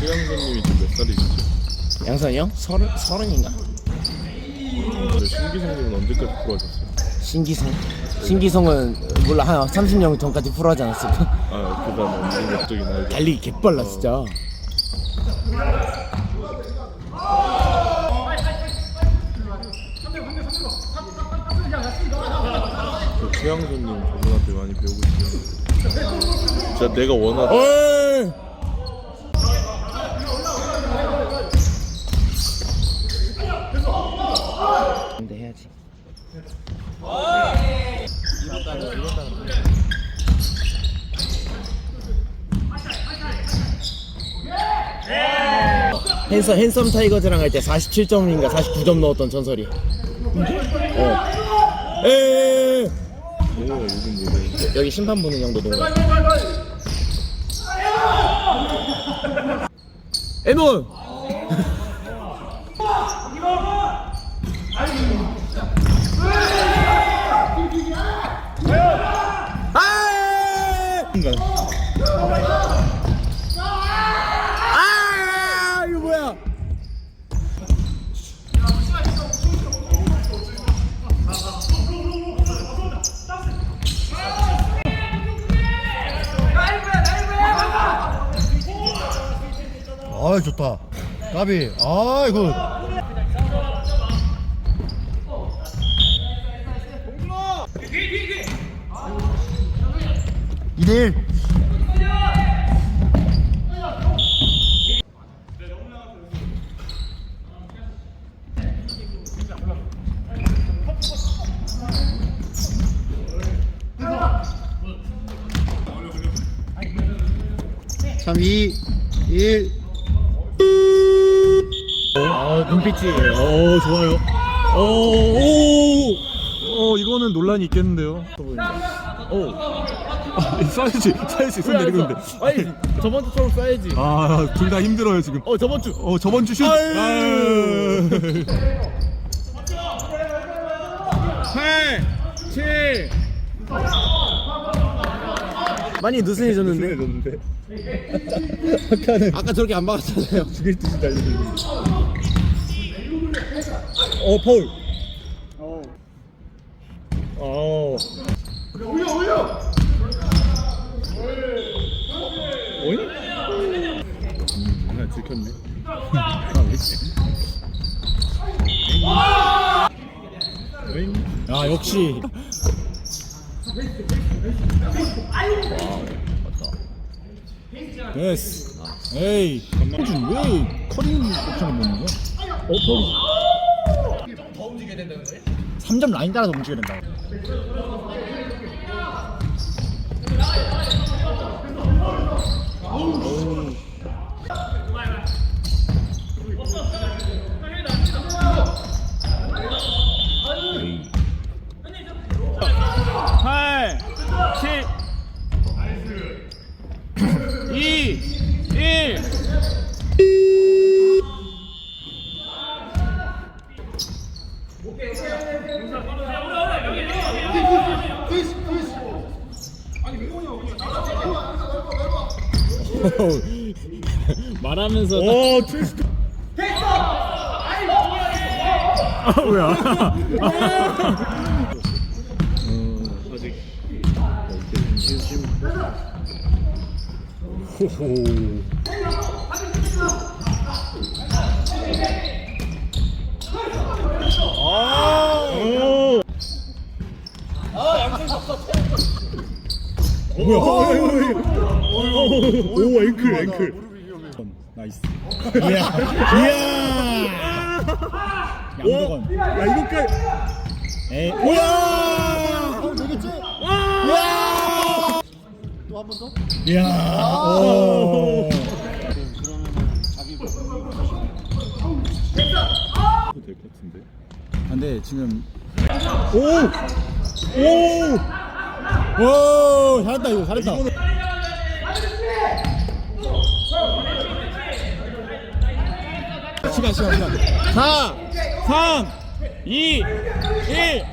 최양선님이 지금 몇 살이시죠? 양선이 형? 서른, 서른인가? 네, 신기성님은 언제까지 프로하셨어요? 신기성 신기성은 몰라 한 30년 전까지 프로하지 않았을까? 아, 그 다음에 운동력적인 나이가 달리기 개빨라 진짜 저 최양선님 저분한테 많이 배우고 싶은데 진짜 내가 원하던 어이! 근데 해야지 핸섬 핸섬 타이거즈랑 할 때 47점인가 49점 넣었던 전설이. 어. 에 농구가 요즘 노래 여기 심판 보는 형도 농구. 에논. 아! 아! 이거 뭐야? 아 좋다. 까비. 아 이거. 이대1 3, 2, 1. 아 눈빛이. 어 좋아요. 어, 오, 어 이거는 논란이 있겠는데요. 오, 써야지, 써야지, 손 내리고 있는데. 아니 저번 주처럼 써야지. 아, 둘 다 힘들어요 지금. 어 저번 주. 어 저번 주 슛. 아유. 8, 7. 많이 느슨해졌는데. 졌는데. 아까는 아까 저렇게 안 막았잖아요. 죽일 듯이 달리는. 어 파울. 어. 올려 올려. 어이? 아, 들켰네 아 역시 됐어 에이 강만준 왜 커링 옵션을 못 거야? 어 움직여야 된다는 거야? 3점 라인 따라서 움직여야 된다 말하면서 오 트위스트. 아 뭐야. 아직. 호호 아 뭐야? 오 앵클 앵클. 나이스. 이야 이야. 양도건. 야 이거까지. 에 우와. 되겠지? 우와. 또 한 번 더? 이야. 오. 될것 같은데 근데 지금 오! 오! 오 잘했다 이거 잘했다. 시간 시간 시간. 4 3 2 1